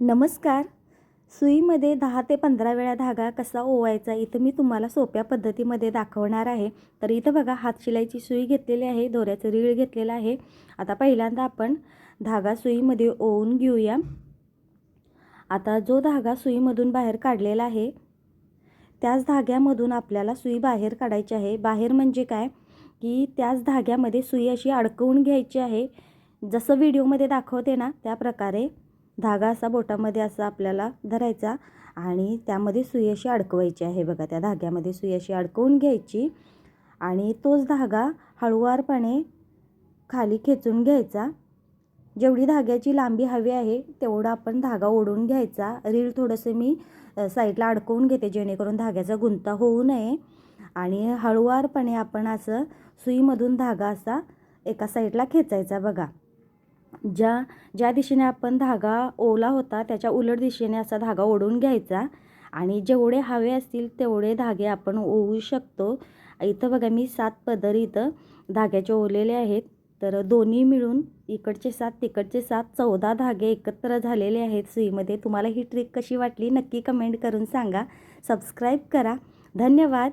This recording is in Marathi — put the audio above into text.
नमस्कार. सुईमध्ये दहा ते पंधरा वेळा धागा कसा ओवायचा इथं मी तुम्हाला सोप्या पद्धतीमध्ये दाखवणार आहे. तर इथं बघा हात शिलाईची सुई घेतलेली आहे दोऱ्याचं रीळ घेतलेलं आहे. आता पहिल्यांदा आपण धागा सुईमध्ये ओवून घेऊया. आता जो धागा सुईमधून बाहेर काढलेला आहे त्याच धाग्यामधून आपल्याला सुई बाहेर काढायची आहे. बाहेर म्हणजे काय? की त्याच धाग्यामध्ये सुई अशी अडकवून घ्यायची आहे. जसं व्हिडिओमध्ये दाखवते ना त्या प्रकारे धागा असा बोटामध्ये असा आपल्याला धरायचा आणि त्यामध्ये सुई अशी अडकवायची आहे बघा. त्या धाग्यामध्ये सुई अशी अडकवून घ्यायची आणि तोच धागा हळुवारपणे खाली खेचून घ्यायचा. जेवढी धाग्याची लांबी हवी आहे तेवढा आपण धागा ओढून घ्यायचा. रीळ थोडंसं मी साईडला अडकवून घेते जेणेकरून धाग्याचा गुंता होऊ नये. आणि हळुवारपणे आपण असं सुईमधून धागा असा एका साईडला खेचायचा बघा. ज्या ज्या दिशेने आपण धागा ओला होता त्याच्या उलट दिशेने असा धागा ओढून घ्यायचा. आणि जेवढे हवे असतील तेवढे धागे आपण ओवू शकतो. इथं बघा मी सात पदर इथं धाग्याचे ओलेले आहेत. तर दोन्ही मिळून इकडचे सात तिकडचे सात चौदा धागे एकत्र झालेले आहेत सुईमध्ये तुम्हाला ही ट्रिक कशी वाटली नक्की कमेंट करून सांगा. सबस्क्राईब करा. धन्यवाद.